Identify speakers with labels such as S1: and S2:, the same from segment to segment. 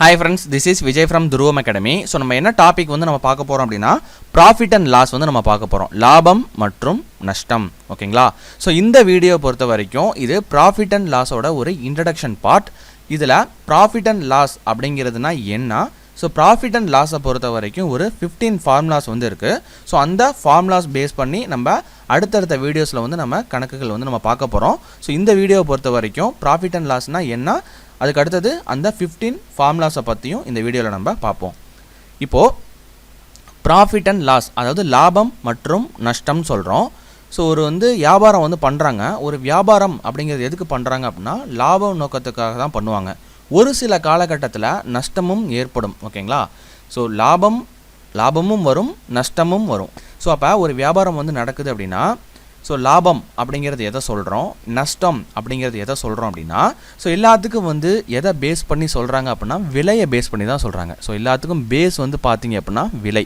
S1: Hi friends this is Vijay from Dhruvam academy so நம்ம என்ன topic வந்து நம்ம பார்க்க போகிறோம் அப்படின்னா ப்ராஃபிட் அண்ட் லாஸ் வந்து நம்ம பார்க்க போகிறோம் லாபம் மற்றும் நஷ்டம். ஓகேங்களா ஸோ இந்த வீடியோ பொறுத்த வரைக்கும் இது ப்ராஃபிட் அண்ட் லாஸோட ஒரு இன்ட்ரடக்ஷன் பார்ட் இதில் ப்ராஃபிட் அண்ட் லாஸ் அப்படிங்கிறதுனா என்ன? ஸோ ப்ராஃபிட் அண்ட் லாஸை பொறுத்த வரைக்கும் ஒரு ஃபிஃப்டீன் ஃபார்முலாஸ் வந்து இருக்குது ஸோ அந்த ஃபார்முலாஸ் பேஸ் பண்ணி நம்ம அடுத்தடுத்த வீடியோஸில் வந்து நம்ம கணக்குகள் வந்து நம்ம பார்க்க போகிறோம் ஸோ இந்த வீடியோவை பொறுத்த வரைக்கும் ப்ராஃபிட் அண்ட் லாஸ்னால் என்ன? அதுக்கு அடுத்தது அந்த ஃபிஃப்டீன் ஃபார்முலாஸை பற்றியும் இந்த வீடியோவில் நம்ம பார்ப்போம். இப்போது ப்ராஃபிட் அண்ட் லாஸ் அதாவது லாபம் மற்றும் நஷ்டம்னு சொல்கிறோம் ஸோ ஒரு வந்து வியாபாரம் வந்து பண்ணுறாங்க ஒரு வியாபாரம் அப்படிங்கிறது எதுக்கு பண்ணுறாங்க அப்படின்னா லாபம் நோக்கத்துக்காக தான் பண்ணுவாங்க. ஒரு சில காலகட்டத்தில் நஷ்டமும் ஏற்படும் ஓகேங்களா? ஸோ லாபம் லாபமும் வரும் நஷ்டமும் வரும். ஸோ அப்போ ஒரு வியாபாரம் வந்து நடக்குது அப்படின்னா ஸோ லாபம் அப்படிங்கிறது எதை சொல்கிறோம் நஷ்டம் அப்படிங்கிறது எதை சொல்கிறோம் அப்படின்னா ஸோ எல்லாத்துக்கும் வந்து எதை பேஸ் பண்ணி சொல்கிறாங்க அப்படின்னா விலையை பேஸ் பண்ணி தான் சொல்கிறாங்க ஸோ எல்லாத்துக்கும் பேஸ் வந்து பார்த்தீங்க அப்படின்னா விலை.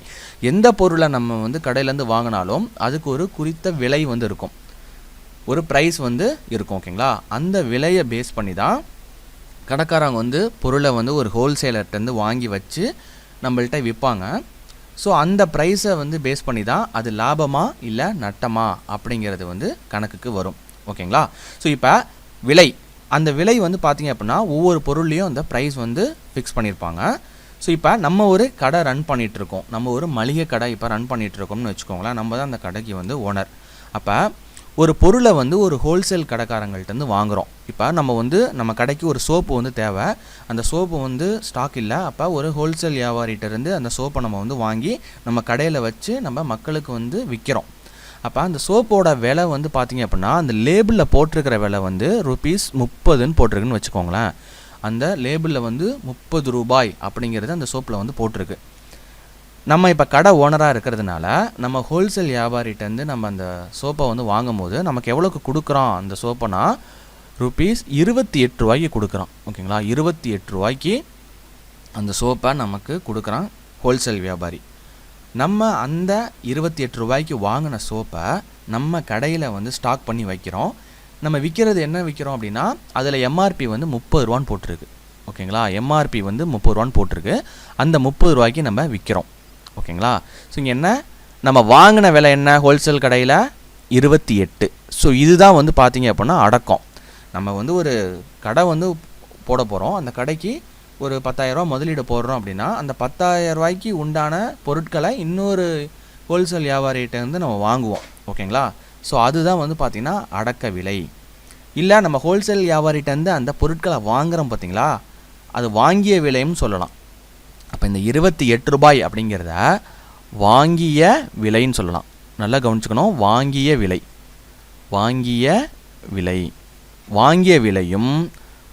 S1: எந்த பொருளை நம்ம வந்து கடையிலேருந்து வாங்கினாலும் அதுக்கு ஒரு குறித்த விலை வந்து இருக்கும். ஒரு ப்ரைஸ் வந்து இருக்கும் ஓகேங்களா அந்த விலையை பேஸ் பண்ணி தான் கடைக்காரங்க வந்து பொருளை வந்து ஒரு ஹோல்சேலர்கிட்டருந்து வாங்கி வச்சு நம்மள்கிட்ட விற்பாங்க. ஸோ அந்த ப்ரைஸை வந்து பேஸ் பண்ணி தான் அது லாபமா இல்லை நட்டமா அப்படிங்கிறது வந்து கணக்குக்கு வரும். ஓகேங்களா? ஸோ இப்போ விலை. அந்த விலை வந்து பார்த்தீங்க அப்படின்னா ஒவ்வொரு பொருள்லேயும் அந்த ப்ரைஸ் வந்து ஃபிக்ஸ் பண்ணியிருப்பாங்க ஸோ இப்போ நம்ம ஒரு கடை ரன் பண்ணிகிட்ருக்கோம் நம்ம ஒரு மளிகை கடை இப்போ ரன் பண்ணிகிட்ருக்கோம்னு வச்சுக்கோங்களேன். நம்ம தான் அந்த கடைக்கு வந்து ஓனர் அப்போ ஒரு பொருளை வந்து ஒரு ஹோல்சேல் கடைக்காரங்கள்ட்டேருந்து வாங்குகிறோம் இப்போ நம்ம வந்து நம்ம கடைக்கு ஒரு சோப்பு வந்து தேவை. அந்த சோப்பு வந்து ஸ்டாக் இல்லை. அப்போ ஒரு ஹோல்சேல் வியாபாரிகிட்டேருந்து அந்த சோப்பை நம்ம வந்து வாங்கி நம்ம கடையில் வச்சு நம்ம மக்களுக்கு வந்து விற்கிறோம் அப்போ அந்த சோப்போட விலை வந்து பார்த்திங்க அப்படின்னா அந்த லேபிளில் போட்டிருக்கிற விலை வந்து ருபீஸ் முப்பதுன்னு போட்டிருக்குன்னு வச்சுக்கோங்களேன். அந்த லேபிளில் வந்து முப்பது ரூபாய் அப்படிங்கிறது அந்த சோப்பில் வந்து போட்டிருக்கு. நம்ம இப்போ கடை ஓனராக இருக்கிறதுனால நம்ம ஹோல்சேல் வியாபாரிகிட்டேருந்து நம்ம அந்த சோப்பை வந்து வாங்கும் போது நமக்கு எவ்வளோக்கு கொடுக்குறோம்? அந்த சோப்பைனா ருபீஸ் இருபத்தி எட்டு ரூபாய்க்கு கொடுக்குறோம். ஓகேங்களா? இருபத்தி எட்டு ரூபாய்க்கு அந்த சோப்பை நமக்கு கொடுக்குறான் ஹோல்சேல் வியாபாரி. நம்ம அந்த இருபத்தி எட்டு ரூபாய்க்கு வாங்கின சோப்பை நம்ம கடையில் வந்து ஸ்டாக் பண்ணி வைக்கிறோம். நம்ம விற்கிறது என்ன விற்கிறோம் அப்படின்னா அதில் எம்ஆர்பி வந்து முப்பது ரூபான்னு போட்டிருக்கு. ஓகேங்களா? எம்ஆர்பி வந்து முப்பது ரூபான்னு போட்டிருக்கு. அந்த முப்பது ரூபாய்க்கு நம்ம விற்கிறோம் ஓகேங்களா? ஸோ இங்கே என்ன? நம்ம வாங்கின விலை என்ன? ஹோல்சேல் கடையில் இருபத்தி எட்டு. ஸோ இதுதான் வந்து பார்த்தீங்க அப்படின்னா அடக்கம். நம்ம வந்து ஒரு கடை வந்து போட போகிறோம் அந்த கடைக்கு ஒரு பத்தாயிரரூவா முதலீடு போடுறோம் அப்படின்னா அந்த பத்தாயிரம் ரூபாய்க்கு உண்டான பொருட்களை இன்னொரு ஹோல்சேல் வியாபாரிகிட்ட வந்து நம்ம வாங்குவோம். ஓகேங்களா? ஸோ அதுதான் வந்து பார்த்திங்கன்னா அடக்க விலை. இல்லை நம்ம ஹோல்சேல் வியாபாரிகிட்டேருந்து அந்த பொருட்களை வாங்குகிறோம் பார்த்தீங்களா அது வாங்கிய விலைன்னு சொல்லலாம். அப்போ இந்த இருபத்தி எட்டு ரூபாய் அப்படிங்கிறத வாங்கிய விலைன்னு சொல்லலாம். நல்லா கவனிச்சுக்கணும். வாங்கிய விலை. வாங்கிய விலை. வாங்கிய விலையும்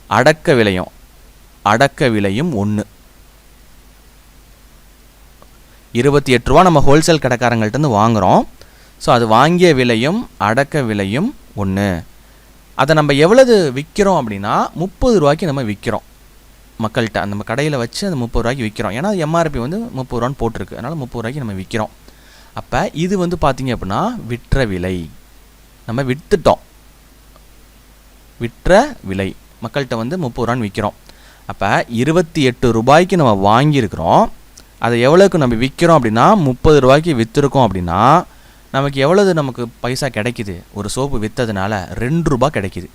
S1: அடக்க விலையும். அடக்க விலையும் ஒன்று இருபத்தி எட்டு ரூபா நம்ம ஹோல்சேல் கடைக்காரங்கள்ட்டேருந்து வாங்குகிறோம் ஸோ அது வாங்கிய விலையும் அடக்க விலையும் ஒன்று அதை நம்ம எவ்வளவு விற்கிறோம் அப்படின்னா முப்பது ரூபாய்க்கு நம்ம விற்கிறோம் மக்கள்கிட்ட அந்த நம்ம கடையில் வச்சு அந்த முப்பது ரூபாய்க்கு விற்கிறோம் ஏன்னா எம்ஆர்பி வந்து முப்பது ரூபான்னு போட்டிருக்கு. அதனால் முப்பது ரூபாய்க்கு நம்ம விற்கிறோம் அப்போ இது வந்து பார்த்திங்க அப்படின்னா விற்ற விலை. நம்ம விற்றுட்டோம் விற்ற விலை. மக்கள்கிட்ட வந்து முப்பது ரூபான்னு விற்கிறோம் அப்போ இருபத்தி எட்டு ரூபாய்க்கு நம்ம வாங்கியிருக்கிறோம். அதை எவ்வளோக்கு நம்ம விற்கிறோம் அப்படின்னா முப்பது ரூபாய்க்கு விற்றுருக்கோம் அப்படின்னா நமக்கு எவ்வளவு நமக்கு பைசா கிடைக்குது? ஒரு சோப்பு விற்றதுனால ரெண்டு ரூபா கிடைக்குது.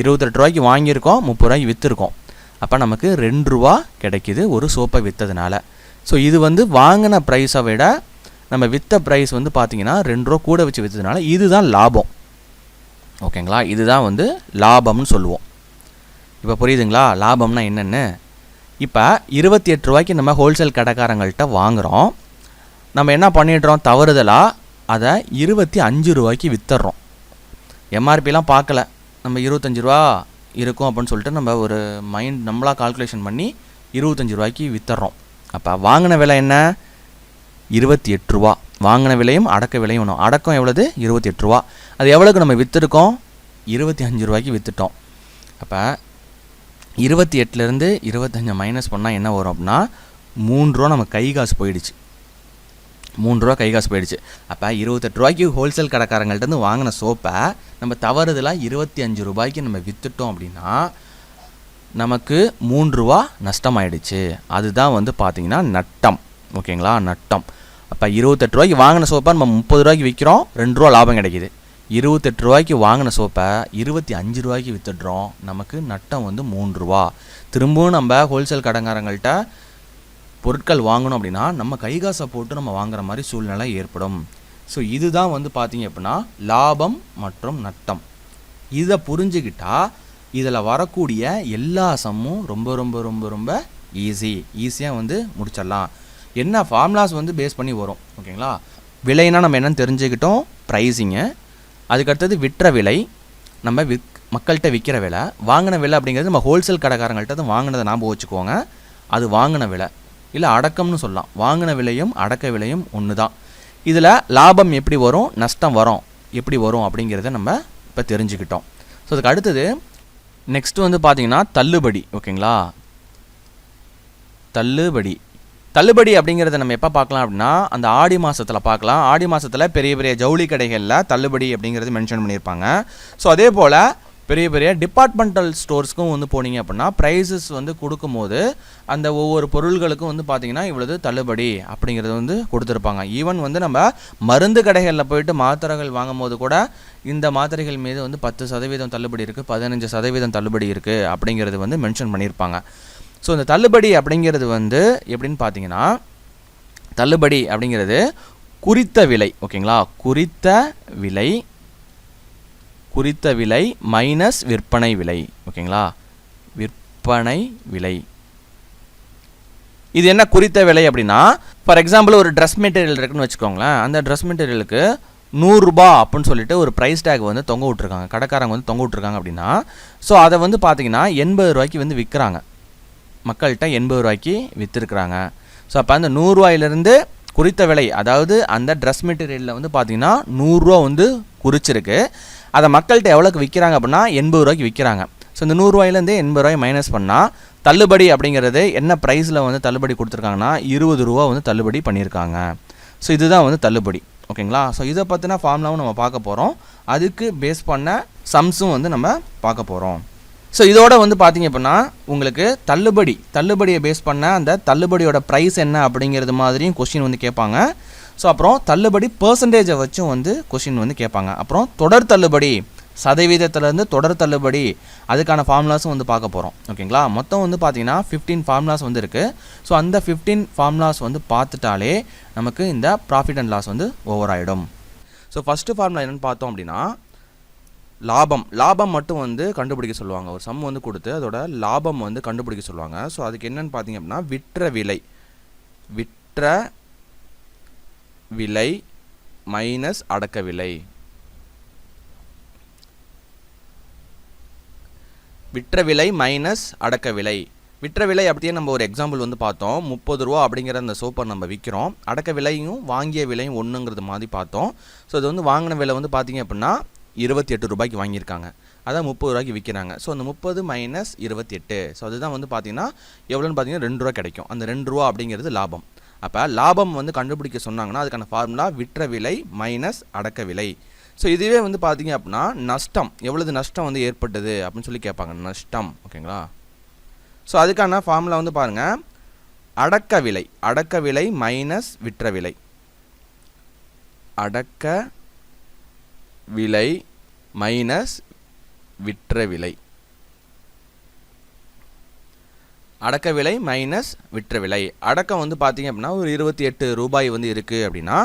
S1: இருபத்தெட்டு ரூபாய்க்கு வாங்கியிருக்கோம் முப்பது ரூபாய்க்கு விற்றுருக்கோம் அப்போ நமக்கு ரெண்டு ரூபா கிடைக்கிது ஒரு சோப்பை விற்றதுனால ஸோ இது வந்து வாங்கின ப்ரைஸை விட நம்ம விற்ற ப்ரைஸ் வந்து பார்த்திங்கன்னா ரெண்டு ரூபா கூட வச்சு விற்றதுனால இதுதான் லாபம். ஓகேங்களா இதுதான் வந்து லாபம்னு சொல்லுவோம். இப்போ புரியுதுங்களா? லாபம்னா என்னென்னு? இப்போ இருபத்தி எட்டு ரூபாய்க்கு நம்ம ஹோல்சேல் கடைக்காரங்கள்ட்ட வாங்குகிறோம் நம்ம என்ன பண்ணிடுறோம்? தவறுதலாக அதை இருபத்தி அஞ்சு ரூபாய்க்கு விற்றுறோம் எம்ஆர்பிலாம் பார்க்கல. நம்ம இருபத்தஞ்சி ரூபா இருக்கும் அப்படின்னு சொல்லிட்டு நம்ம ஒரு மைண்ட் நம்மளாக கால்குலேஷன் பண்ணி இருபத்தஞ்சி ரூபாய்க்கு விற்றுறோம் அப்போ வாங்கின விலை என்ன? இருபத்தி எட்டு ரூபா. வாங்கின விலையும் அடக்க விலையும் ஒன்றும் அடக்கம் எவ்வளவு? இருபத்தி எட்டு ரூபா. அது எவ்வளோக்கு நம்ம விற்றுருக்கோம் இருபத்தி அஞ்சு ரூபாய்க்கு விற்றுட்டோம் அப்போ இருபத்தி எட்டுலேருந்து இருபத்தஞ்சி மைனஸ் பண்ணால் என்ன வரும் அப்படின்னா மூணு ரூபா நம்ம கை காசு போயிடுச்சு. மூணு ரூபா கை காசு போயிடுச்சு. அப்போ இருபத்தெட்டு ரூபாய்க்கு ஹோல்சேல் கடைக்காரங்கள்ட்டேருந்து வாங்கின சோப்பை நம்ம தவறுதலாக இருபத்தி அஞ்சு ரூபாய்க்கு நம்ம விற்றுட்டோம் அப்படின்னா நமக்கு மூன்று ரூபா நஷ்டமாயிடுச்சு. அதுதான் வந்து பார்த்திங்கன்னா நட்டம். ஓகேங்களா? நட்டம். அப்போ இருபத்தெட்டு ரூபாய்க்கு வாங்கின சோப்பை நம்ம முப்பது ரூபாய்க்கு விற்கிறோம் ரெண்டு ரூபா லாபம் கிடைக்குது. இருபத்தெட்டு ரூபாய்க்கு வாங்கின சோப்பை இருபத்தி அஞ்சு ரூபாய்க்கு விற்றுடுறோம் நமக்கு நட்டம் வந்து மூன்று ரூபா திரும்பவும் நம்ம ஹோல்சேல் கடைக்காரங்கள்ட்ட பொருட்கள் வாங்கணும் அப்படின்னா நம்ம கைகாசை போட்டு நம்ம வாங்குற மாதிரி சூழ்நிலை ஏற்படும். ஸோ இதுதான் வந்து பார்த்தீங்க அப்படின்னா லாபம் மற்றும் நட்டம். இதை புரிஞ்சுக்கிட்டா இதில் வரக்கூடிய எல்லா சம்மும் ரொம்ப ரொம்ப ரொம்ப ரொம்ப ஈஸி ஈஸியாக வந்து முடிச்சிடலாம். என்ன ஃபார்முலாஸ் வந்து பேஸ் பண்ணி வரும் ஓகேங்களா? விலைனா நம்ம என்னன்னு தெரிஞ்சுக்கிட்டோம். ப்ரைஸிங்கு அதுக்கடுத்தது விற்ற விலை. நம்ம விற் மக்கள்கிட்ட விற்கிற விலை. வாங்கின விலை அப்படிங்கிறது நம்ம ஹோல்சேல் கடைக்காரங்கள்ட்ட தான் வாங்கினதை ஞாபகம் வச்சுக்கோங்க. அது வாங்கின விலை. இல்லை அடக்கம்னு சொல்லலாம். வாங்கின விலையும் அடக்க விலையும் ஒன்று தான் இதில் லாபம் எப்படி வரும் நஷ்டம் வரும் எப்படி வரும் அப்படிங்கிறத நம்ம இப்போ தெரிஞ்சுக்கிட்டோம். ஸோ அதுக்கு அடுத்தது நெக்ஸ்ட் வந்து பார்த்தீங்கன்னா தள்ளுபடி ஓகேங்களா? தள்ளுபடி. தள்ளுபடி அப்படிங்கிறத நம்ம எப்போ பார்க்கலாம் அப்படின்னா அந்த ஆடி மாதத்தில் பார்க்கலாம். ஆடி மாதத்தில் பெரிய பெரிய ஜவுளி கடைகளில் தள்ளுபடி அப்படிங்கிறது மென்ஷன் பண்ணியிருப்பாங்க. ஸோ அதே போல் பெரிய பெரிய டிபார்ட்மெண்டல் ஸ்டோர்ஸ்க்கும் வந்து போனீங்க அப்படின்னா ப்ரைஸஸ் வந்து கொடுக்கும்போது அந்த ஒவ்வொரு பொருள்களுக்கும் வந்து பார்த்தீங்கன்னா இவ்வளவு தள்ளுபடி அப்படிங்கிறது வந்து கொடுத்துருப்பாங்க. ஈவன் வந்து நம்ம மருந்து கடைகளில் போயிட்டு மாத்திரைகள் வாங்கும் போது கூட இந்த மாத்திரைகள் மீது வந்து பத்து சதவீதம் தள்ளுபடி இருக்குது பதினஞ்சு சதவீதம் தள்ளுபடி இருக்குது அப்படிங்கிறது வந்து மென்ஷன் பண்ணியிருப்பாங்க ஸோ இந்த தள்ளுபடி அப்படிங்கிறது வந்து எப்படின்னு பார்த்தீங்கன்னா தள்ளுபடி அப்படிங்கிறது குறித்த விலை ஓகேங்களா குறித்த விலை குறித்த விலை மைனஸ் விற்பனை விலை. ஓகேங்களா விற்பனை விலை. இது என்ன குறித்த விலை அப்படின்னா ஃபார் எக்ஸாம்பிள் ஒரு ட்ரெஸ் மெட்டீரியல் இருக்குன்னு வச்சுக்கோங்களேன். அந்த ட்ரெஸ் மெட்டீரியலுக்கு நூறுரூபா அப்படின்னு சொல்லிட்டு ஒரு ப்ரைஸ் டேக் வந்து தொங்க விட்ருக்காங்க கடைக்காரங்க வந்து தொங்க விட்ருக்காங்க அப்படின்னா ஸோ அதை வந்து பார்த்தீங்கன்னா எண்பது ரூபாய்க்கு வந்து விற்கிறாங்க மக்கள்கிட்ட எண்பது ரூபாய்க்கு விற்றுருக்குறாங்க ஸோ அப்போ அந்த நூறுரூவாயிலிருந்து குறித்த விலை அதாவது அந்த ட்ரெஸ் மெட்டீரியலில் வந்து பார்த்தீங்கன்னா நூறுரூவா வந்து குறிச்சிருக்கு. அதை மக்கள்கிட்ட எவ்வளோக்கு விற்கிறாங்க அப்படின்னா எண்பது ரூபாய்க்கு விற்கிறாங்க ஸோ இந்த நூறுரூவாயிலேருந்து எண்பது ரூபாய் மைனஸ் பண்ணால் தள்ளுபடி அப்படிங்கிறது என்ன ப்ரைஸில் வந்து தள்ளுபடி கொடுத்துருக்காங்கன்னா இருபது ரூபா வந்து தள்ளுபடி பண்ணியிருக்காங்க. ஸோ இதுதான் வந்து தள்ளுபடி. ஓகேங்களா? ஸோ இதை பற்றின ஃபார்முலாவும் நம்ம பார்க்க போகிறோம் அதுக்கு பேஸ் பண்ண சம்ஸும் வந்து நம்ம பார்க்க போகிறோம் ஸோ இதோட வந்து பார்த்தீங்க அப்படின்னா உங்களுக்கு தள்ளுபடி தள்ளுபடியை பேஸ் பண்ண அந்த தள்ளுபடியோட ப்ரைஸ் என்ன அப்படிங்கிறது மாதிரியும் கொஷின் வந்து கேட்பாங்க. ஸோ அப்புறம் தள்ளுபடி பர்சன்டேஜை வச்சும் வந்து கொஷின் வந்து கேட்பாங்க. அப்புறம் தொடர் தள்ளுபடி சதவீதத்துலேருந்து தொடர் தள்ளுபடி அதுக்கான ஃபார்முலாஸும் வந்து பார்க்க போகிறோம் ஓகேங்களா மொத்தம் வந்து பார்த்தீங்கன்னா ஃபிஃப்டீன் ஃபார்முலாஸ் வந்து இருக்குது ஸோ அந்த ஃபிஃப்டீன் ஃபார்முலாஸ் வந்து பார்த்துட்டாலே நமக்கு இந்த ப்ராஃபிட் அண்ட் லாஸ் வந்து ஓவர் ஆகிடும் ஸோ ஃபஸ்ட்டு ஃபார்முலா என்னென்னு பார்த்தோம் அப்படின்னா லாபம். லாபம் மட்டும் வந்து கண்டுபிடிக்க சொல்லுவாங்க. ஒரு சம் வந்து கொடுத்து அதோட லாபம் வந்து கண்டுபிடிக்க சொல்லுவாங்க. ஸோ அதுக்கு என்னென்னு பார்த்தீங்க அப்படின்னா விற்ற விலை. விற்ற விலை மைனஸ் அடக்க விலை. விற்ற விலை மைனஸ் அடக்க விலை. விற்ற விலை அப்படியே நம்ம ஒரு எக்ஸாம்பிள் வந்து பார்த்தோம். முப்பது ரூபா அப்படிங்கிற அந்த சோப்பை நம்ம விற்கிறோம் அடக்க விலையும் வாங்கிய விலையும் ஒன்றுங்கிறது மாதிரி பார்த்தோம். ஸோ இது வந்து வாங்கின விலை வந்து பார்த்தீங்க அப்படின்னா இருபத்தி எட்டு ரூபாய்க்கு வாங்கியிருக்காங்க. அதான் முப்பது ரூபாய்க்கு விற்கிறாங்க ஸோ அந்த முப்பது மைனஸ் இருபத்தி எட்டு ஸோ அதுதான் வந்து பார்த்தீங்கன்னா எவ்வளோன்னு பார்த்தீங்கன்னா ரெண்டு ரூபா கிடைக்கும். அந்த ரெண்டு ரூபா அப்படிங்கிறது லாபம். அப்போ லாபம் வந்து கண்டுபிடிக்க சொன்னாங்கன்னா அதுக்கான ஃபார்முலா விற்ற விலை மைனஸ் அடக்க விலை ஸோ இதுவே வந்து பார்த்தீங்க அப்படின்னா நஷ்டம். எவ்வளவு நஷ்டம் வந்து ஏற்பட்டது அப்படின்னு சொல்லி கேட்பாங்க நஷ்டம். ஓகேங்களா? ஸோ அதுக்கான ஃபார்முலா வந்து பாருங்கள் அடக்க விலை அடக்க விலை மைனஸ் விற்ற விலை அடக்க விலை மைனஸ் விற்ற விலை அடக்க விலை மைனஸ் விற்ற விலை அடக்கம் வந்து பார்த்தீங்க அப்படின்னா ஒரு இருபத்தி எட்டு ரூபாய் வந்து இருக்குது அப்படின்னா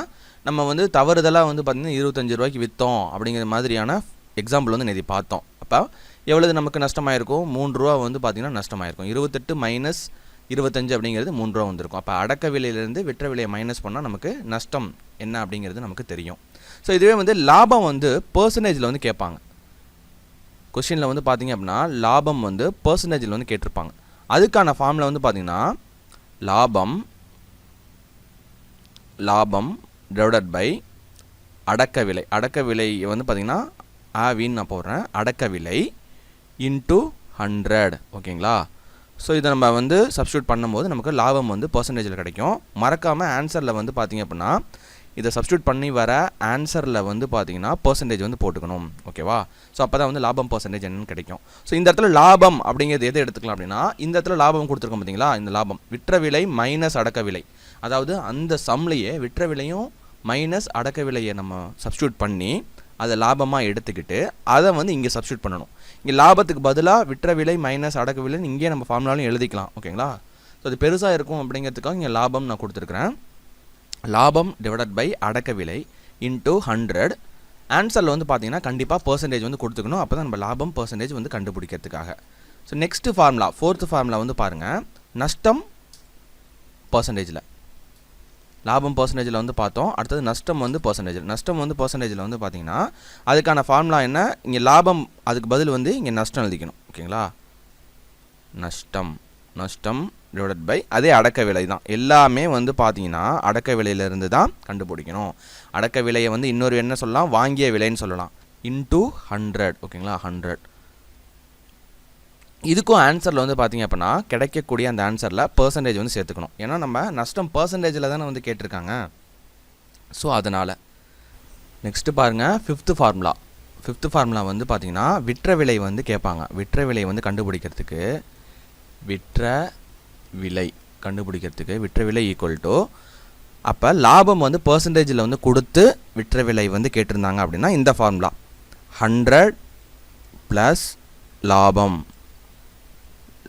S1: நம்ம வந்து தவறுதலாக வந்து பார்த்திங்கன்னா இருபத்தஞ்சு ரூபாய்க்கு விற்றோம் அப்படிங்கிற மாதிரியான எக்ஸாம்பிள் வந்து நேற்று பார்த்தோம். அப்போ எவ்வளவு நமக்கு நஷ்டமாயிருக்கும்? மூணு ரூபா வந்து பார்த்திங்கன்னா நஷ்டமாயிருக்கும். இருபத்தெட்டு மைனஸ் இருபத்தஞ்சு அப்படிங்கிறது மூணு ரூபா வந்திருக்கும். அப்போ அடக்க விலையிலேருந்து விற்ற விலையை மைனஸ் பண்ணால் நமக்கு நஷ்டம் என்ன அப்படிங்கிறது நமக்கு தெரியும். ஸோ இதுவே வந்து லாபம் வந்து பர்சன்டேஜில் வந்து கேட்பாங்க. கொஷினில் வந்து பார்த்தீங்க அப்படின்னா லாபம் வந்து பர்சன்டேஜில் வந்து கேட்டிருப்பாங்க. அதுக்கான ஃபார்மில் வந்து பார்த்தீங்கன்னா லாபம் லாபம் டிவைடட் பை அடக்க விலை. அடக்க விலை வந்து பார்த்திங்கன்னா ஆவின்னு நான் போடுறேன். அடக்க விலை இன்ட்டு ஹண்ட்ரட் ஓகேங்களா? ஸோ இதை நம்ம வந்து சப்ஸ்டியூட் பண்ணும்போது நமக்கு லாபம் வந்து பர்சன்டேஜில் கிடைக்கும். மறக்காமல் ஆன்சரில் வந்து பார்த்திங்க அப்படின்னா இதை சப்ஸ்டியூட் பண்ணி வர ஆன்சரில் வந்து பார்த்தீங்கன்னா பர்சன்டேஜ் வந்து போட்டுக்கணும். ஓகேவா ஸோ அப்போ தான் வந்து லாபம் பர்சன்டேஜ் என்னன்னு கிடைக்கும். ஸோ இந்த இடத்துல லாபம் அப்படிங்கிறது எது எடுத்துக்கலாம் அப்படின்னா இந்த இடத்துல லாபம் கொடுத்துருக்கோம் பார்த்தீங்களா இந்த லாபம். விற்ற விலை மைனஸ் அடக்க விலை. அதாவது அந்த சம்லையே விற்ற விலையும் மைனஸ் அடக்க விலையை நம்ம சப்ஸ்டியூட் பண்ணி அதை லாபமாக எடுத்துக்கிட்டு அதை வந்து இங்கே சப்ஸ்டியூட் பண்ணணும். இங்கே லாபத்துக்கு பதிலாக விற்ற விலை மைனஸ் அடக்க விலைன்னு இங்கே நம்ம ஃபார்முலாலும் எழுதிக்கலாம். ஓகேங்களா ஸோ அது பெருசாக இருக்கும் அப்படிங்கிறதுக்காக இங்கே லாபம் நான் கொடுத்துருக்குறேன். லாபம் டிவைடட் பை அடக்க விலை இன்ட்டு ஹண்ட்ரட் ஆன்சரில் வந்து பார்த்தீங்கன்னா கண்டிப்பாக பர்சன்டேஜ் வந்து கொடுத்துக்கணும். அப்போ தான் நம்ம லாபம் பர்சன்டேஜ் வந்து கண்டுபிடிக்கிறதுக்காக. So next formula fourth formula வந்து பாருங்கள் நஷ்டம் பர்சன்டேஜில் லாபம் பர்சன்டேஜில் வந்து பார்த்தோம். அடுத்தது நஷ்டம் வந்து பர்சன்டேஜில் நஷ்டம் வந்து பர்சன்டேஜில் வந்து பார்த்தீங்கன்னா அதுக்கான ஃபார்முலா என்ன? இங்கே லாபம் அதுக்கு பதில் வந்து இங்கே நஷ்டம் எழுதிக்கணும். ஓகேங்களா? நஷ்டம் நஷ்டம் டிவைட் பை அதே அடக்க விலை தான். எல்லாமே வந்து பார்த்தீங்கன்னா அடக்க விலையிலேருந்து தான் கண்டுபிடிக்கணும். அடக்க விலையை வந்து இன்னொரு என்ன சொல்லலாம்? வாங்கிய விலைன்னு சொல்லலாம். இன்டூ ஹண்ட்ரட் ஓகேங்களா? ஹண்ட்ரட் இதுக்கும் ஆன்சரில் வந்து பார்த்தீங்க அப்படின்னா கிடைக்கக்கூடிய அந்த ஆன்சரில் பர்சன்டேஜ் வந்து சேர்த்துக்கணும். ஏன்னா நம்ம நஷ்டம் பர்சன்டேஜில் தானே வந்து கேட்டிருக்காங்க. ஸோ அதனால். நெக்ஸ்ட்டு பாருங்கள் ஃபிஃப்த்து ஃபார்முலா ஃபிஃப்த்து ஃபார்முலா வந்து பார்த்தீங்கன்னா விற்ற விலை வந்து கேட்பாங்க. விற்ற விலை வந்து கண்டுபிடிக்கிறதுக்கு விற்ற விலை கண்டுபிடிக்கிறதுக்கு விற்ற விலை ஈக்குவல் டு அப்போ லாபம் வந்து பர்சன்டேஜில் வந்து கொடுத்து விற்ற விலை வந்து கேட்டிருந்தாங்க அப்படின்னா இந்த ஃபார்முலா ஹண்ட்ரட் ப்ளஸ் லாபம்.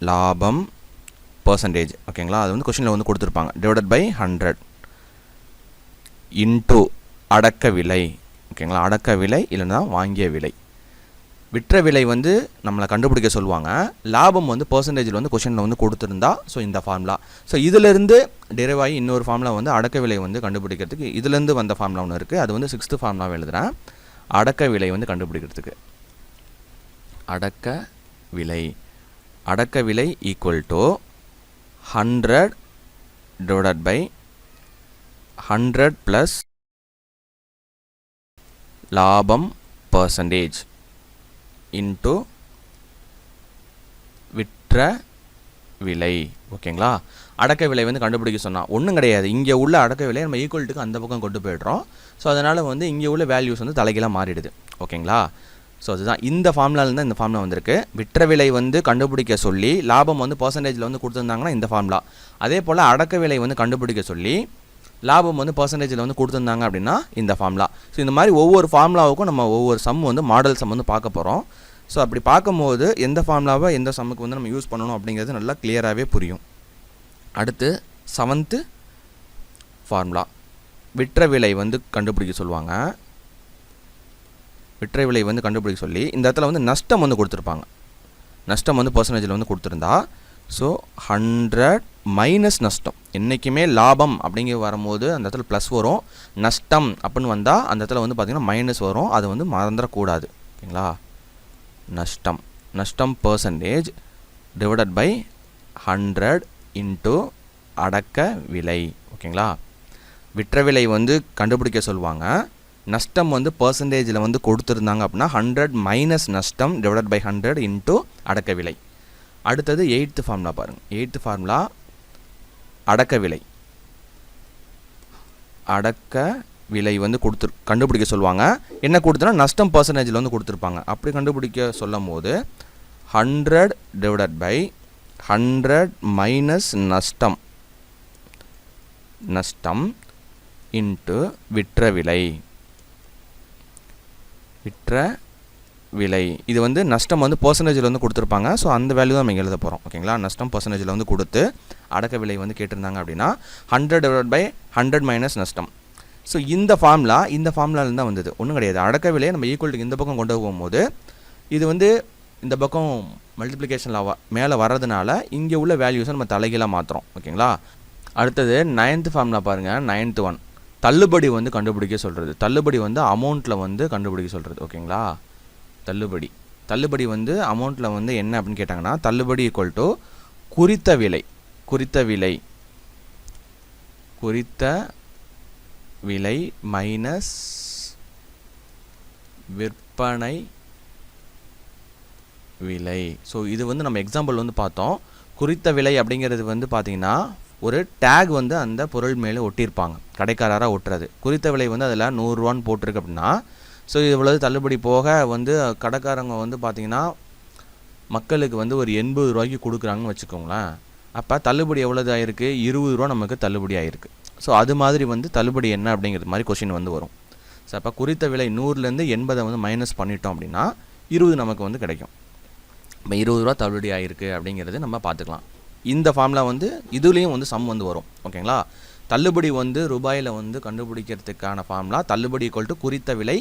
S1: லாபம் பர்சன்டேஜ் ஓகேங்களா அது வந்து கொஷினில் வந்து கொடுத்துருப்பாங்க. டிவைடட் பை ஹண்ட்ரட் இன்டூ அடக்க விலை. ஓகேங்களா அடக்க விலை இல்லைன்னா வாங்கிய விலை. விற்ற விலை வந்து நம்மளை கண்டுபிடிக்க சொல்லுவாங்க. லாபம் வந்து பர்சன்டேஜில் வந்து கொஷனில் வந்து கொடுத்துருந்தா ஸோ இந்த ஃபார்முலா ஸோ இதிலிருந்து டெரிவ் ஆகி இன்னொரு ஃபார்முலா வந்து அடக்க விலை வந்து கண்டுபிடிக்கிறதுக்கு இதுலேருந்து வந்த ஃபார்முலா ஒன்று இருக்குது அது வந்து சிக்ஸ்த்து ஃபார்முலாவை எழுதுகிறேன் அடக்க விலை வந்து கண்டுபிடிக்கிறதுக்கு. அடக்க விலை. அடக்க விலை equal to hundred divided by hundred plus லாபம் பர்சன்டேஜ் இன்ட்டு விற்ற விலை ஓகேங்களா? அடக்க விலை வந்து கண்டுபிடிக்க சொன்னால் ஒன்றும் கிடையாது. இங்கே உள்ள அடக்க விலையை நம்ம ஈக்குவல்ட்டுக்கு அந்த பக்கம் கொண்டு போய்ட்றோம். ஸோ அதனால் வந்து இங்கே உள்ள வேல்யூஸ் வந்து தலைகீழாக மாறிடுது. ஓகேங்களா? ஸோ அதுதான். இந்த ஃபார்முலாவில் தான் இந்த ஃபார்முலா வந்திருக்கு. விற்ற விலை வந்து கண்டுபிடிக்க சொல்லி லாபம் வந்து பர்சன்டேஜில் வந்து கொடுத்துருந்தாங்கன்னா இந்த ஃபார்முலா அதே போல் அடக்க விலை வந்து கண்டுபிடிக்க சொல்லி லாபம் வந்து பர்சன்டேஜில் வந்து கொடுத்துருந்தாங்க அப்படின்னா இந்த ஃபார்முலா ஸோ இந்த மாதிரி ஒவ்வொரு ஃபார்முலாவுக்கும் நம்ம ஒவ்வொரு சம் வந்து மாடல் சம் வந்து பார்க்க போகிறோம் ஸோ அப்படி பார்க்கும்போது எந்த ஃபார்முலாவை எந்த சம்முக்கு வந்து நம்ம யூஸ் பண்ணணும் அப்படிங்கிறது நல்லா கிளியராகவே புரியும். அடுத்து செவன்த்து ஃபார்முலா விற்ற விலை வந்து கண்டுபிடிக்க சொல்லுவாங்க. விற்ற விலை வந்து கண்டுபிடிக்க சொல்லி இந்த இடத்துல வந்து நஷ்டம் வந்து கொடுத்துருப்பாங்க. நஷ்டம் வந்து பர்சன்டேஜில் வந்து கொடுத்துருந்தா ஸோ ஹண்ட்ரட் மைனஸ் நஷ்டம். என்றைக்குமே லாபம் அப்படிங்க வரும்போது அந்த இடத்துல ப்ளஸ் வரும். நஷ்டம் அப்படின்னு வந்தால் அந்த இடத்துல வந்து பார்த்திங்கன்னா மைனஸ் வரும். அது வந்து மறந்துடக்கூடாது. ஓகேங்களா? நஷ்டம். நஷ்டம் percentage divided by hundred into அடக்க விலை. ஓகேங்களா? விற்ற விலை வந்து கண்டுபிடிக்க சொல்லுவாங்க. நஷ்டம் வந்து பர்சன்டேஜில் வந்து கொடுத்துருந்தாங்க அப்படின்னா ஹண்ட்ரட் மைனஸ் நஷ்டம் டிவைடட் பை ஹண்ட்ரட் இன்ட்டு அடக்க விலை. அடுத்தது எயித்து ஃபார்முலா பாருங்கள் எயித்து ஃபார்முலா அடக்க விலை. அடக்க விலை வந்து கொடுத்து கண்டுபிடிக்க சொல்லுவாங்க. என்ன கொடுத்தனா நஷ்டம் பர்சன்டேஜில் வந்து கொடுத்துருப்பாங்க. அப்படி கண்டுபிடிக்க சொல்லும் போது hundred divided by hundred minus நஷ்டம். நஷ்டம் இன்ட்டு விற்ற விலை. விற்ற விலை. இது வந்து நஷ்டம் வந்து பர்சன்டேஜில் வந்து கொடுத்துருப்பாங்க. ஸோ அந்த வேல்யூ தான் நம்ம எழுத போகிறோம் ஓகேங்களா நஷ்டம் பர்சன்டேஜில் வந்து கொடுத்து அடக்க விலை வந்து கேட்டிருந்தாங்க அப்படின்னா hundred divide by hundred minus நஷ்டம். ஸோ இந்த ஃபார்முலா இந்த ஃபார்முலாவில் தான் வந்தது. ஒன்றும் கிடையாது. அடக்க விலையை நம்ம ஈக்குவல்ட்டுக்கு இந்த பக்கம் கொண்டு போகும்போது இது வந்து இந்த பக்கம் மல்டிப்ளிகேஷனில் மேலே வர்றதுனால இங்கே உள்ள வேல்யூஸை நம்ம தலைகீழாக மாற்றுறோம் ஓகேங்களா? அடுத்தது நைன்த்து ஃபார்முலா பாருங்கள் நைன்த்து ஒன் தள்ளுபடி வந்து கண்டுபிடிக்க சொல்கிறது தள்ளுபடி வந்து அமௌண்ட்டில் வந்து கண்டுபிடிக்க சொல்கிறது ஓகேங்களா? தள்ளுபடி. தள்ளுபடி வந்து அமௌண்ட்டில் வந்து என்ன அப்படின்னு கேட்டாங்கன்னா தள்ளுபடி ஈக்குவல் டு குறித்த விலை. குறித்த விலை. குறித்த விலை மைனஸ் விற்பனை விலை. ஸோ இது வந்து நம்ம எக்ஸாம்பிள் வந்து பார்த்தோம். குறித்த விலை அப்படிங்கிறது வந்து பார்த்தீங்கன்னா ஒரு டேக் வந்து அந்த பொருள் மேலே ஒட்டியிருப்பாங்க. கடைக்காரராக ஒட்டுறது. குறித்த விலை வந்து அதில் நூறுரூவான்னு போட்டிருக்கு அப்படின்னா ஸோ இவ்வளவு தள்ளுபடி போக வந்து கடைக்காரங்க வந்து பார்த்திங்கன்னா மக்களுக்கு வந்து ஒரு எண்பது ரூபாய்க்கு கொடுக்குறாங்கன்னு வச்சுக்கோங்களேன். அப்போ தள்ளுபடி எவ்வளோது ஆயிருக்கு? இருபது ரூபா நமக்கு தள்ளுபடி ஆயிருக்கு. ஸோ அது மாதிரி வந்து தள்ளுபடி என்ன அப்படிங்கிறது மாதிரி கொஷின் வந்து வரும். ஸோ அப்போ குறித்த விலை நூறுலேருந்து எண்பதை வந்து மைனஸ் பண்ணிட்டோம் அப்படின்னா இருபது நமக்கு வந்து கிடைக்கும். இப்போ இருபது ரூபா தள்ளுபடி ஆகிருக்கு அப்படிங்கிறது நம்ம பார்த்துக்கலாம். இந்த ஃபார்மில் வந்து இதுலேயும் வந்து சம் வந்து வரும். ஓகேங்களா தள்ளுபடி வந்து ரூபாயில் வந்து கண்டுபிடிக்கிறதுக்கான ஃபார்முலா தள்ளுபடி ஈக்குவல் டு குறித்த விலை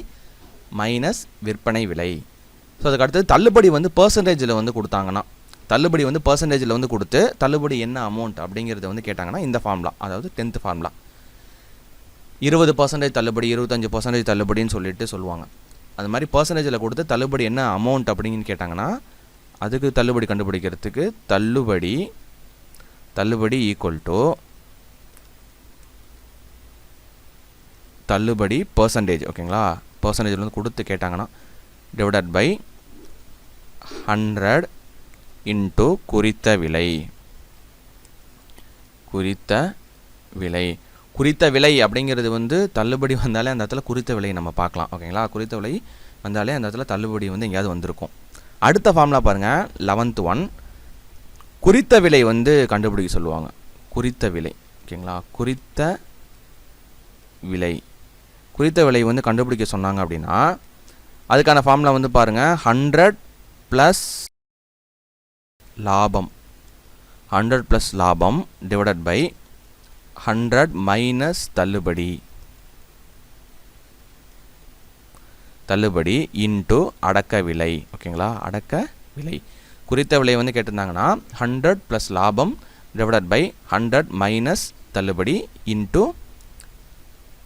S1: மைனஸ் விற்பனை விலை. ஸோ அதுக்கு அடுத்தது தள்ளுபடி வந்து பர்சன்டேஜில் வந்து கொடுத்தாங்கன்னா தள்ளுபடி வந்து பர்சன்டேஜில் வந்து கொடுத்து தள்ளுபடி என்ன அமௌண்ட் அப்படிங்கிறத வந்து கேட்டாங்கன்னா இந்த ஃபார்முலா அதாவது டென்த்து ஃபார்முலா இருபது பர்சன்டேஜ் தள்ளுபடி இருபத்தஞ்சு பர்சன்டேஜ் தள்ளுபடின்னு சொல்லிட்டு சொல்லுவாங்க. அது மாதிரி பர்சன்டேஜில் கொடுத்து தள்ளுபடி என்ன அமௌண்ட் அப்படின்னு கேட்டாங்கன்னா அதுக்கு தள்ளுபடி கண்டுபிடிக்கிறதுக்கு தள்ளுபடி தள்ளுபடி ஈக்குவல் டு தள்ளுபடி பர்சன்டேஜ் ஓகேங்களா பர்சன்டேஜ் வந்து கொடுத்து கேட்டாங்கன்னா டிவைடட் பை ஹண்ட்ரட் இன்ட்டு குறித்த விலை. குறித்த விலை. குறித்த விலை அப்படிங்கிறது வந்து தள்ளுபடி வந்தாலே அந்த இடத்துல குறித்த விலையை நம்ம பார்க்கலாம். ஓகேங்களா குறித்த விலை வந்தாலே அந்த இடத்துல தள்ளுபடி வந்து எங்கேயாவது வந்திருக்கும். அடுத்த ஃபார்முலா பாருங்கள் லெவன்த் ஒன் குறித்த விலை வந்து கண்டுபிடிக்க சொல்லுவாங்க. குறித்த விலை. ஓகேங்களா குறித்த விலை. குறித்த விலை வந்து கண்டுபிடிக்க சொன்னாங்க அப்படின்னா அதுக்கான ஃபார்முலா வந்து பாருங்கள் ஹண்ட்ரட் ப்ளஸ் லாபம். ஹண்ட்ரட் ப்ளஸ் லாபம் டிவைடட் பை ஹண்ட்ரட் மைனஸ் தள்ளுபடி. தள்ளுபடி இன்ட்டு அடக்க விலை. ஓகேங்களா அடக்க விலை. குறித்த விலை வந்து கேட்டிருந்தாங்கன்னா ஹண்ட்ரட் ப்ளஸ் லாபம் டிவைடட் பை ஹண்ட்ரட் மைனஸ் தள்ளுபடி இன்ட்டு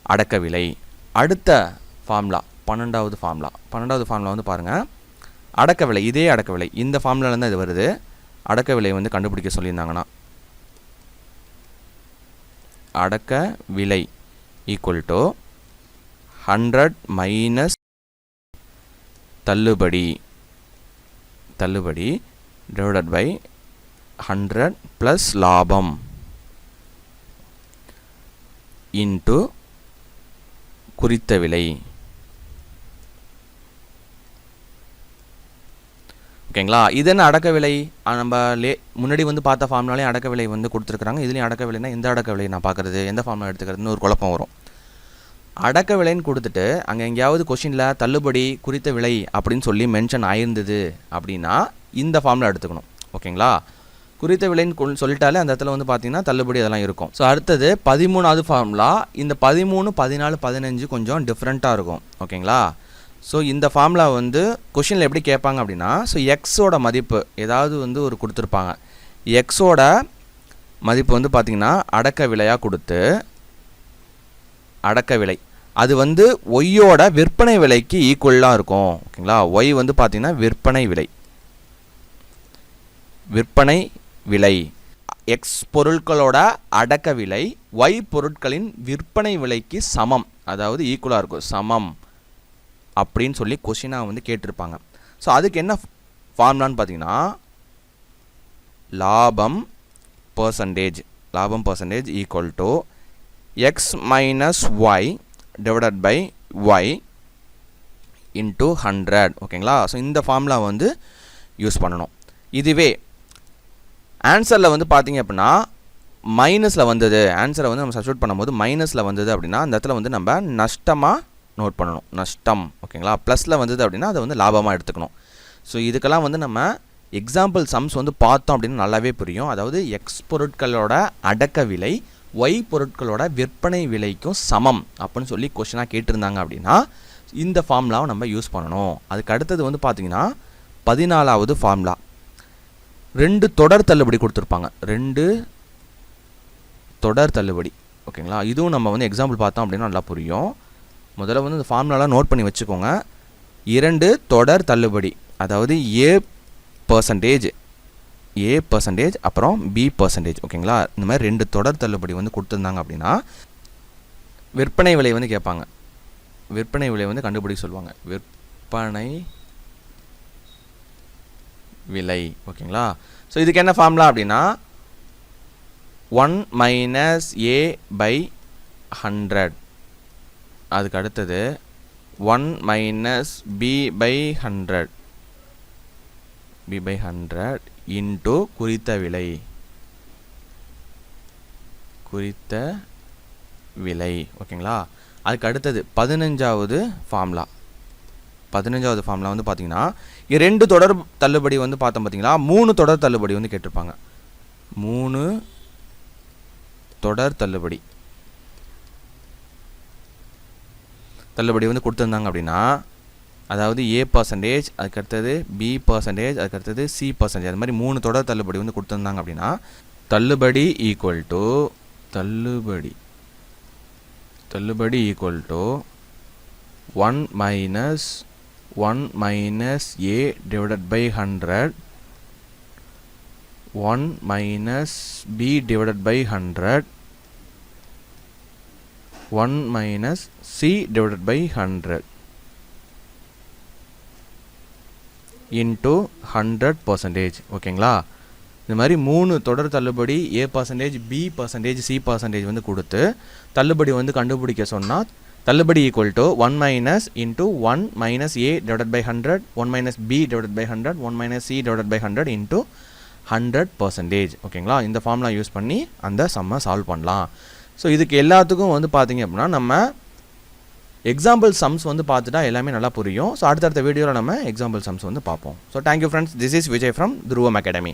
S1: அடக்க விலை. அடுத்த ஃபார்முலா பன்னெண்டாவது ஃபார்முலா பன்னெண்டாவது ஃபார்முலா வந்து பாருங்கள் அடக்க விலை இதே அடக்க விலை. இந்த ஃபார்முலாலேருந்து இது வருது. அடக்க விலை வந்து கண்டுபிடிக்க சொல்லியிருந்தாங்கன்னா. அடக்க விலை ஈக்குவல் டு ஹண்ட்ரட் மைனஸ் தள்ளுபடி. தள்ளுபடி டிவைடட் பை ஹண்ட்ரட் ப்ளஸ் லாபம். இன்ட்டு குறித்த விலை. ஓகேங்களா? இது என்ன அடக்க விலை நம்ம லே முன்னாடி வந்து பார்த்த ஃபார்ம்னாலே அடக்க விலை வந்து கொடுத்துருக்குறாங்க. இதுலேயும் அடக்க விலைனா எந்த அடக்க விலை நான் பார்க்குறது. எந்த ஃபார்மில் எடுத்துக்கிறதுன்னு ஒரு குழப்பம் வரும். அடக்க விலைன்னு கொடுத்துட்டு அங்கே எங்கேயாவது கொஷினில் தள்ளுபடி குறித்த விலை அப்படின்னு சொல்லி மென்ஷன் ஆயிருந்தது அப்படின்னா இந்த ஃபார்மில் எடுத்துக்கணும். ஓகேங்களா? குறித்த விலைன்னு கொள்- சொல்லிட்டாலே அந்த இடத்துல வந்து பார்த்தீங்கன்னா தள்ளுபடி அதெல்லாம் இருக்கும். ஸோ அடுத்தது பதிமூணாவது ஃபார்முலா இந்த பதிமூணு பதினாலு பதினஞ்சு கொஞ்சம் டிஃப்ரெண்ட்டாக இருக்கும். ஓகேங்களா? ஸோ இந்த ஃபார்முலா வந்து கொஷினில் எப்படி கேட்பாங்க அப்படின்னா ஸோ எக்ஸோட மதிப்பு ஏதாவது வந்து ஒரு கொடுத்துருப்பாங்க. எக்ஸோட மதிப்பு வந்து பார்த்திங்கன்னா அடக்க விலையாக கொடுத்து அடக்க விலை. அது வந்து ஒய்யோட விற்பனை விலைக்கு ஈக்குவலாக இருக்கும். ஓகேங்களா ஒய் வந்து பார்த்திங்கன்னா விற்பனை விலை. விற்பனை விலை. எக்ஸ் பொருட்களோட அடக்க விலை ஒய் பொருட்களின் விற்பனை விலைக்கு சமம். அதாவது ஈக்குவலாக இருக்கும். சமம். அப்படின்னு சொல்லி கொஷினாக வந்து கேட்டிருப்பாங்க. ஸோ அதுக்கு என்ன ஃபார்முலான்னு பார்த்தீங்கன்னா லாபம் பர்சன்டேஜ் லாபம் percentage equal to X minus Y divided by Y into hundred ஓகேங்களா ஸோ இந்த ஃபார்முலா வந்து யூஸ் பண்ணணும். இதுவே ஆன்சரில் வந்து பார்த்தீங்க அப்படின்னா மைனஸில் வந்தது. ஆன்சரை வந்து நம்ம சப்ஸ்டியூட் பண்ணும்போது மைனஸில் வந்தது அப்படின்னா அந்த இடத்துல வந்து நம்ம நஷ்டமாக நோட் பண்ணணும். நஷ்டம் ஓகேங்களா? ப்ளஸில் வந்தது அப்படின்னா அதை வந்து லாபமாக எடுத்துக்கணும். ஸோ இதுக்கெல்லாம் வந்து நம்ம எக்ஸாம்பிள் சம்ஸ் வந்து பார்த்தோம் அப்படின்னு நல்லாவே புரியும். அதாவது எக்ஸ் பொருட்களோட அடக்க விலை ஒய் பொருட்களோட விற்பனை விலைக்கும் சமம் அப்படின்னு சொல்லி கொஷினாக கேட்டிருந்தாங்க அப்படின்னா இந்த ஃபார்முலாவை நம்ம யூஸ் பண்ணணும். அதுக்கு அடுத்தது வந்து பார்த்திங்கன்னா பதினாலாவது ஃபார்முலா ரெண்டு தொடர் தள்ளுபடி கொடுத்துருப்பாங்க. ரெண்டு தொடர் தள்ளுபடி ஓகேங்களா? இதுவும் நம்ம வந்து எக்ஸாம்பிள் பார்த்தோம் அப்படின்னா நல்லா புரியும். முதல்ல வந்து இந்த ஃபார்முலாலாம் நோட் பண்ணி வச்சுக்கோங்க. இரண்டு தொடர் தள்ளுபடி அதாவது ஏ பர்சன்டேஜ் ஏ பர்சன்டேஜ் அப்புறம் பி பர்சன்டேஜ் ஓகேங்களா இந்த மாதிரி ரெண்டு தொடர் தள்ளுபடி வந்து கொடுத்துருந்தாங்க அப்படின்னா விற்பனை விலை வந்து கேட்பாங்க. விற்பனை விலை வந்து கண்டுபிடிக்க சொல்லுவாங்க. விற்பனை விலை ஓகேங்களா ஸோ இதுக்கு என்ன ஃபார்முலா அப்படின்னா one minus A by hundred அதுக்கு அடுத்தது one minus B by hundred B by hundred into குறித்த விலை. குறித்த விலை ஓகேங்களா? அதுக்கு அடுத்தது பதினஞ்சாவது ஃபார்முலா பதினஞ்சாவது ஃபார்முலா வந்து பார்த்தீங்கன்னா ரெண்டு தொடர் தள்ளுபடி வந்து பார்த்தோம் பார்த்தீங்களா மூணு தொடர் தள்ளுபடி வந்து கேட்டிருப்பாங்க. மூணு தொடர் தள்ளுபடி. தள்ளுபடி வந்து கொடுத்துருந்தாங்க அப்படின்னா அதாவது ஏ பர்சன்டேஜ் அதுக்கடுத்தது பி பர்சன்டேஜ் அதுக்கு அடுத்தது சி பர்சன்டேஜ் அது மாதிரி மூணு தொடர் தள்ளுபடி வந்து கொடுத்துருந்தாங்க அப்படின்னா தள்ளுபடி ஈக்குவல் டு தள்ளுபடி தள்ளுபடி equal to one minus one minus A divided by hundred one minus B divided by hundred one minus C divided by hundred into hundred percentage ஓகேங்களா இந்த மாதிரி மூணு தொடர் தள்ளுபடி A percentage B percentage C percentage வந்து கொடுத்து தள்ளுபடி வந்து கண்டுபிடிக்க சொன்னால் தள்ளுபடி equal to one minus into one minus A divided by hundred one minus B divided by hundred one minus C divided by hundred into hundred percentage ஓகேங்களா இந்த formula use பண்ணி அந்த சம்மை சால்வ் பண்ணலாம். ஸோ இதுக்கு எல்லாத்துக்கும் வந்து பார்த்தீங்க அப்படின்னா நம்ம எக்ஸாம்பிள் சம்ஸ் வந்து பார்த்துட்டா எல்லாமே நல்லா புரியும். ஸோ அடுத்தடுத்த வீடியோவில் நம்ம எக்ஸாம்பிள் சம்ஸ் வந்து பார்ப்போம். So thank you friends this is Vijay from Dhruvam academy